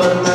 ಬಂದ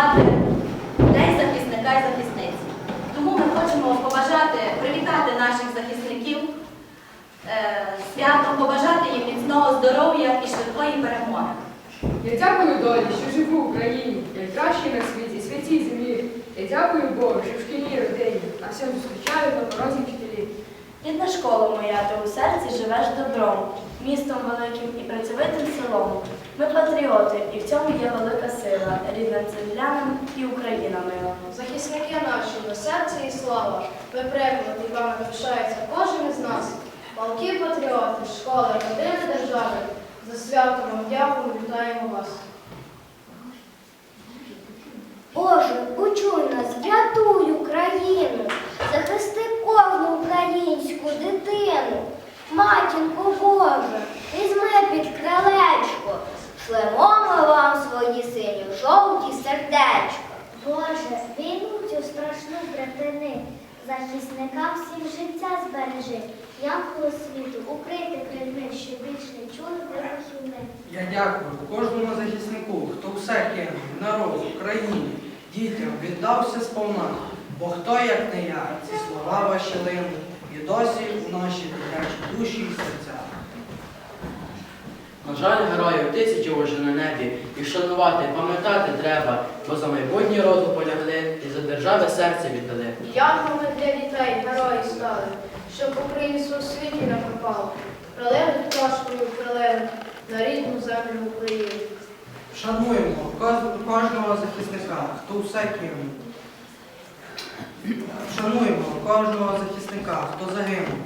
святкувати День захисника і захисниці. Тому ми хочемо побажати, привітати наших захисників е, святом, побажати їм міцного здоров'я і швидкої перемоги. Я дякую долі, що живу в Україні, найкращій на світі, святій землі. Я дякую Богу, що в шкільній родині, а всім зустрічаю на порозі вчителі. Рідна школа моя, ти у серці живеш добром, містом великим і працьовитим селом. Ми патріоти, і в цьому є велика сила, рідним землянам і Україна мила. Захисники наші, на серце і слава, ви приклад вами пишається кожен із нас. Палки патріоти, школи, родини, держави, за святом вам дякую, вітаємо вас. Боже, почуй нас, врятуй Україну, захисти кожну українську дитину. Матінко шлемо ми вам свої сині жовті сердечка. Боже, війну цю страшну припини, захисникам всім життя збережи, Янголи світу, укрити крильми, що більш не чули вибухів. Я дякую кожному захиснику, хто все кинув, народ, Україні, дітям віддався сповна. Бо хто, як не я, ці слова ваші лину, і досі у наші дитячі душі і серця. Жаль, героїв тисячі уже на небі, і шанувати, пам'ятати треба, бо за майбутнє роду полягли і за держави серце віддали. Янголи для дітей, герої стали, щоб українство у світі не пропало. Прилили пташкою прилили на рідну землю України. Шануємо кожного захисника, хто все кинув. Шануємо кожного захисника, хто загинув.